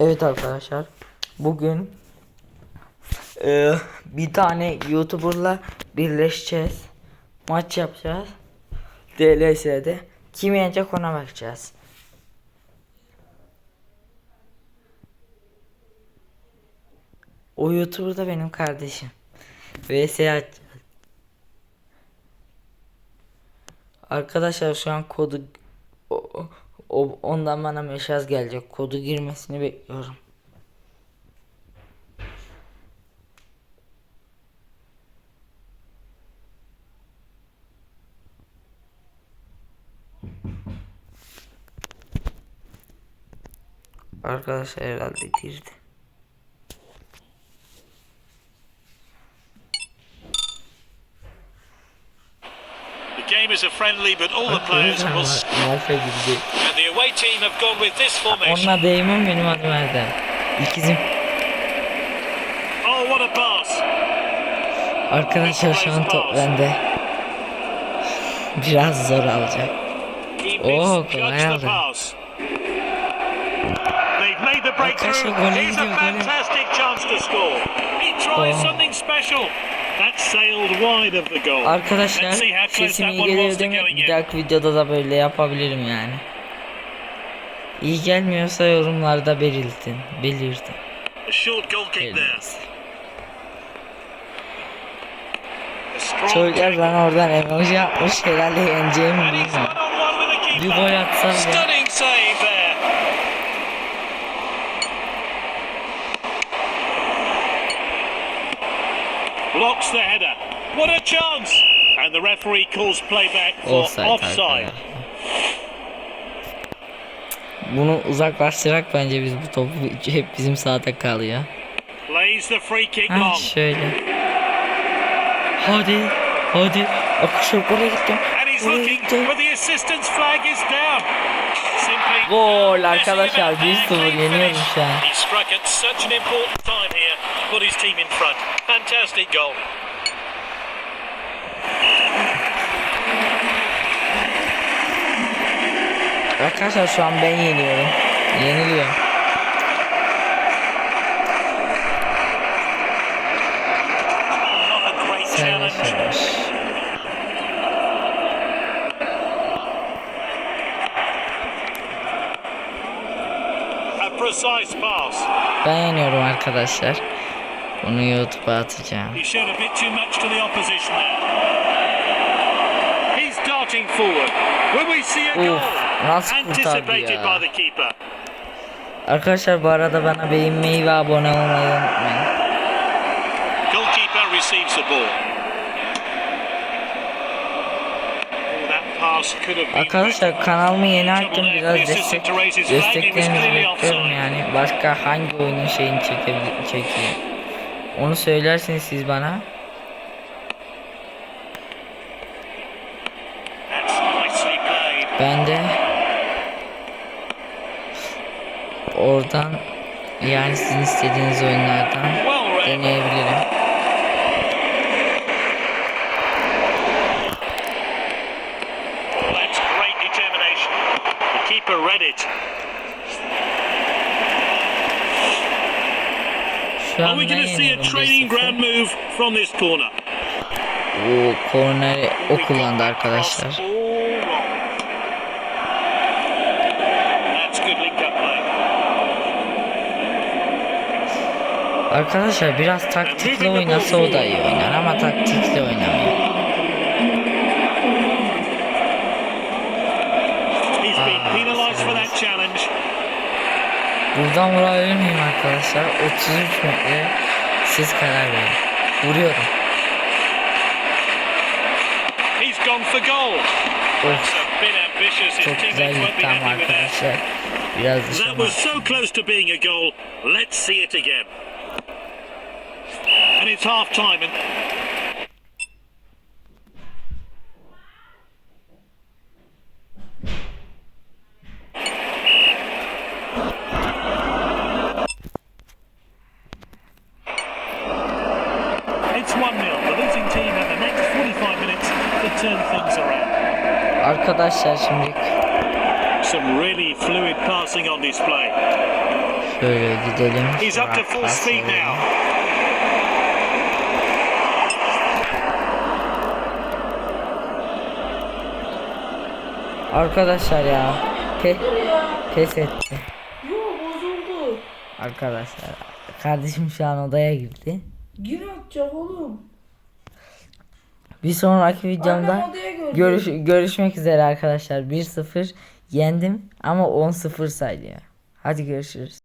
Evet arkadaşlar. Bugün e, bir tane YouTuber'la birleşeceğiz. Maç yapacağız. DLS'de. Kim yenecek ona bakacağız. O YouTuber da benim kardeşim. VS açacağız. Arkadaşlar şu an kodu ondan bana mesaj gelecek. Kodu girmesini bekliyorum. Arkadaşlar herhalde girdi. Game is a friendly, but all the players will. And the away team have gone with this formation. Onunla değmem benim adım Erdem. İkizim. Oh, what a pass! Arkadaşlar şu an top bende. Biraz zor alacak. Oh, misjudged kolay aldı. Arkadaşlar gole gidiyor, gole. Oh. Something special. That sailed wide of the goal. Arkadaşlar sesim iyi geliyor değil mi? Bir dahaki videoda da böyle yapabilirim yani. İyi gelmiyorsa yorumlarda belirtin. Belirtin. Belirtin. Çocuklar bana oradan emoji yapmış herhalde yeneceğimi bilmiyorum. Bir gol atsam ya. Blocks the header. What a chance! And the referee calls playback for Offside. offside. Bunu uzaklaştırarak bence biz bu topu hep bizim sahada kalıyor. Plays the free kick Ha şöyle. Hadi. Hadi. Akışa gole gittim. Looking, gittim. but the assistant's flag is down. Simply Gol arkadaşlar, about there, 1-0 clean yeniyoruz finish. şu an. He struck at such an important time here to put his team in front. Fantastic goal. Arkadaşlar şu an ben yeniyorum. Yeniliyorum. Not a great challenge. Ben yeniyorum arkadaşlar. Bunu YouTube'a atacağım. Uf, nasıl kurtardı ya? by the keeper. Arkadaşlar bu arada bana beğenmeyi ve abone olmayı unutmayın. Goalkeeper receives the ball. Oh, that pass could have been Arkadaşlar kanalımı yeni açtım biraz destek desteklerinizi bekliyorum yani. Başka hangi oyunun şeyini çekebilir çekeyim. Onu söylersiniz siz bana. Ben de oradan yani sizin istediğiniz oyunlardan deneyebilirim. Şu Are an we going to see a training 1-0. ground move from this corner? O korneri o kullandı arkadaşlar. Arkadaşlar biraz taktikli oynasa o da iyi oynar ama taktikli oynamıyor. Buradan vurabilir miyim arkadaşlar? 33 metre siz karar verin. Vuruyorum. He's gone for goal. Of a bit ambitious. His çok güzel teammates won't be gitti ama that. arkadaşlar. Biraz That was so close to being a goal. Let's see it again. And it's half time and Arkadaşlar şimdi Some really fluid passing on display. Şöyle gidelim. He's up to full speed now. Arkadaşlar ya. Pe pes etti. Yo bozuldu. Arkadaşlar. Kardeşim şu an odaya girdi. Yine atacak oğlum. Bir sonraki videomda Annem odaya gördü. görüş görüşmek üzere arkadaşlar. 1-0 yendim ama 10-0 sayılıyor. Hadi görüşürüz.